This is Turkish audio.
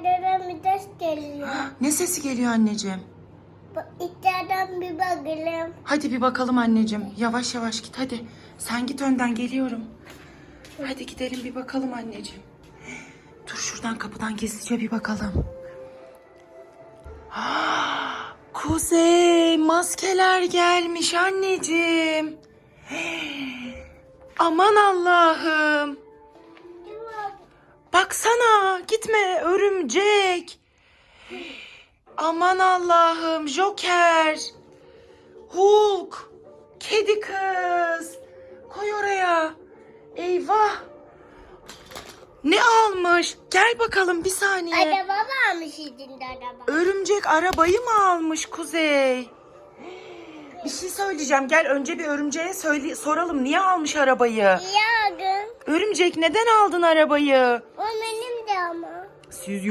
İçeriden bir ses geliyor. Ne sesi geliyor anneciğim? İçeriden bir bakalım. Hadi bir bakalım anneciğim. Yavaş yavaş git hadi. Sen git önden geliyorum. Hadi gidelim bir bakalım anneciğim. Dur şuradan kapıdan gizlice bir bakalım. Kuzey maskeler gelmiş anneciğim. Aman Allah'ım. Baksana gitme örümcek. Aman Allah'ım Joker. Hulk. Kedi kız. Koy oraya. Eyvah. Ne almış? Gel bakalım bir saniye. Araba varmış içinde araba. Örümcek arabayı mı almış Kuzey? Bir şey söyleyeceğim. Gel önce bir örümceğe söyle soralım. Niye almış arabayı? Aldın. Örümcek neden aldın arabayı? O benim de ama. Siz